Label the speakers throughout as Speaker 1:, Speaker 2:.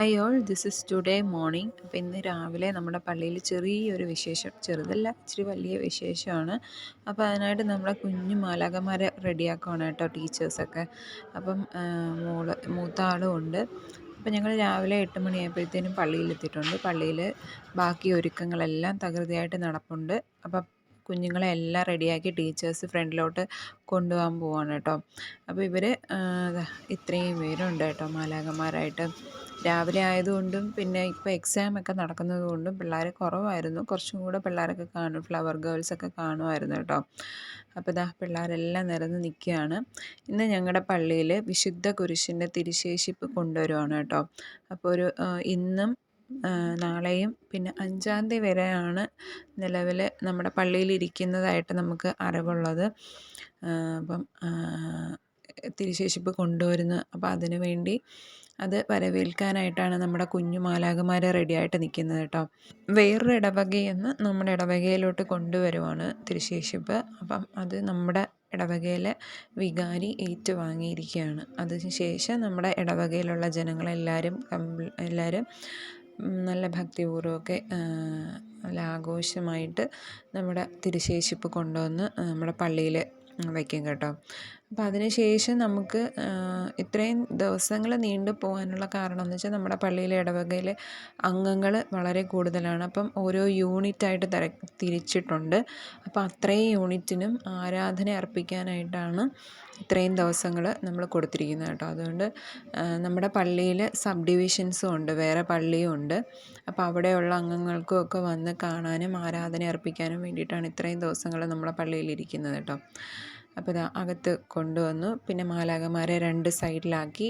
Speaker 1: Hi all this is today morning അപ്പോൾ ഇന്ന് രാവിലെ നമ്മുടെ പള്ളിയിൽ ചെറിയൊരു വിശേഷം ചെറുതല്ല ഇച്ചിരി വലിയ വിശേഷമാണ്. അപ്പോൾ അതിനായിട്ട് നമ്മളെ കുഞ്ഞു മാലാകന്മാരെ റെഡിയാക്കുകയാണ് കേട്ടോ ടീച്ചേഴ്സൊക്കെ. അപ്പം മോൾ മൂത്ത ആളും ഉണ്ട്. അപ്പോൾ ഞങ്ങൾ രാവിലെ എട്ട് മണിയായപ്പോഴത്തേനും പള്ളിയിലെത്തിയിട്ടുണ്ട്. പള്ളിയിൽ ബാക്കി ഒരുക്കങ്ങളെല്ലാം തകൃതിയായിട്ട് നടപ്പുണ്ട്. അപ്പം കുഞ്ഞുങ്ങളെ എല്ലാം റെഡിയാക്കി ടീച്ചേഴ്സ് ഫ്രണ്ടിലോട്ട് കൊണ്ടുപോകാൻ പോവാണ് കേട്ടോ. അപ്പോൾ ഇവർ ഇത്രയും പേരുണ്ട് കേട്ടോ മാലാകന്മാരായിട്ട് രാവിലെ ആയതുകൊണ്ടും പിന്നെ ഇപ്പോൾ എക്സാം ഒക്കെ നടക്കുന്നത് കൊണ്ടും പിള്ളേർ കുറവായിരുന്നു. കുറച്ചും കൂടെ പിള്ളേരൊക്കെ കാണും ഫ്ലവർ ഗേൾസൊക്കെ കാണുമായിരുന്നു കേട്ടോ. അപ്പോൾ ഇതാ പിള്ളേരെല്ലാം നിരന്ന് നിൽക്കുകയാണ്. ഇന്ന് ഞങ്ങളുടെ പള്ളിയിൽ വിശുദ്ധ കുരിശിന്റെ തിരിശേഷിപ്പ് കൊണ്ടുവരുവാണ് കേട്ടോ. അപ്പോൾ ഒരു ഇന്നും നാളെയും പിന്നെ അഞ്ചാം തീയതി വരെയാണ് നിലവിൽ നമ്മുടെ പള്ളിയിൽ ഇരിക്കുന്നതായിട്ട് നമുക്ക് അറിവുള്ളത്. അപ്പം തിരുശേഷിപ്പ് കൊണ്ടുവരുന്നു അപ്പോൾ അതിനു വേണ്ടി അത് വരവേൽക്കാനായിട്ടാണ് നമ്മുടെ കുഞ്ഞു മാലാകുമാർ റെഡിയായിട്ട് നിൽക്കുന്നത് കേട്ടോ. വേറൊരു ഇടവകയെന്ന് നമ്മുടെ ഇടവകയിലോട്ട് കൊണ്ടുവരുവാണ് തിരുശേഷിപ്പ്. അപ്പം അത് നമ്മുടെ ഇടവകയിലെ വികാരി ഏറ്റുവാങ്ങിയിരിക്കുകയാണ്. അതിനുശേഷം നമ്മുടെ ഇടവകയിലുള്ള ജനങ്ങളെല്ലാവരും എല്ലാവരും നല്ല ഭക്തിപൂർവമൊക്കെ നല്ല ആഘോഷമായിട്ട് നമ്മുടെ തിരുശേഷിപ്പ് കൊണ്ടുവന്ന് നമ്മുടെ പള്ളിയിൽ വയ്ക്കും കേട്ടോ. അപ്പം അതിന് ശേഷം നമുക്ക് ഇത്രയും ദിവസങ്ങൾ നീണ്ടു പോകാനുള്ള കാരണം എന്ന് വെച്ചാൽ നമ്മുടെ പള്ളിയിലെ ഇടവകയിലെ അംഗങ്ങൾ വളരെ കൂടുതലാണ്. അപ്പം ഓരോ യൂണിറ്റായിട്ട് തര തിരിച്ചിട്ടുണ്ട്. അപ്പം അത്രയും യൂണിറ്റിനും ആരാധന അർപ്പിക്കാനായിട്ടാണ് ഇത്രയും ദിവസങ്ങൾ നമ്മൾ കൊടുത്തിരിക്കുന്നത് കേട്ടോ. അതുകൊണ്ട് നമ്മുടെ പള്ളിയിൽ സബ് ഡിവിഷൻസും ഉണ്ട് വേറെ പള്ളിയും ഉണ്ട്. അപ്പോൾ അവിടെയുള്ള അംഗങ്ങൾക്കും ഒക്കെ വന്ന് കാണാനും ആരാധന അർപ്പിക്കാനും വേണ്ടിയിട്ടാണ് ഇത്രയും ദിവസങ്ങൾ നമ്മുടെ പള്ളിയിൽ ഇരിക്കുന്നത് കേട്ടോ. അപ്പോൾ ഇതാ അകത്ത് കൊണ്ടുവന്നു. പിന്നെ മാലാകമാരെ രണ്ട് സൈഡിലാക്കി.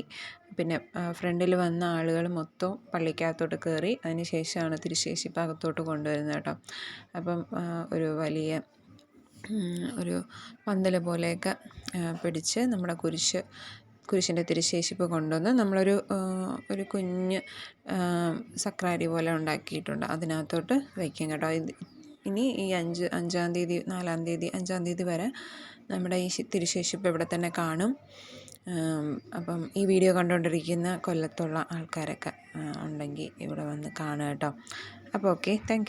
Speaker 1: പിന്നെ ഫ്രണ്ടിൽ വന്ന ആളുകൾ മൊത്തം പള്ളിക്കകത്തോട്ട് കയറി. അതിന് ശേഷമാണ് തിരുശേഷിപ്പ് അകത്തോട്ട് കൊണ്ടുവരുന്നത് കേട്ടോ. അപ്പം ഒരു വലിയ ഒരു പന്തൽ പോലെയൊക്കെ പിടിച്ച് നമ്മുടെ കുരിശ് കുരിശിന്റെ തിരുശേഷിപ്പ് കൊണ്ടുവന്ന്. നമ്മളൊരു ഒരു കുഞ്ഞ് സക്രാരി പോലെ ഉണ്ടാക്കിയിട്ടുണ്ട്. അതിനകത്തോട്ട് വയ്ക്കും കേട്ടോ. ഇനി ഈ അഞ്ച് അഞ്ചാം തീയതി നാലാം തീയതി അഞ്ചാം തീയതി വരെ നമ്മുടെ ഈ തിരുശേഷിപ്പ് ഇവിടെ തന്നെ കാണും. അപ്പം ഈ വീഡിയോ കണ്ടുകൊണ്ടിരിക്കുന്ന കൊല്ലത്തുള്ള ആൾക്കാരൊക്കെ ഉണ്ടെങ്കിൽ ഇവിടെ വന്ന് കാണുക കേട്ടോ. അപ്പോൾ ഓക്കെ താങ്ക്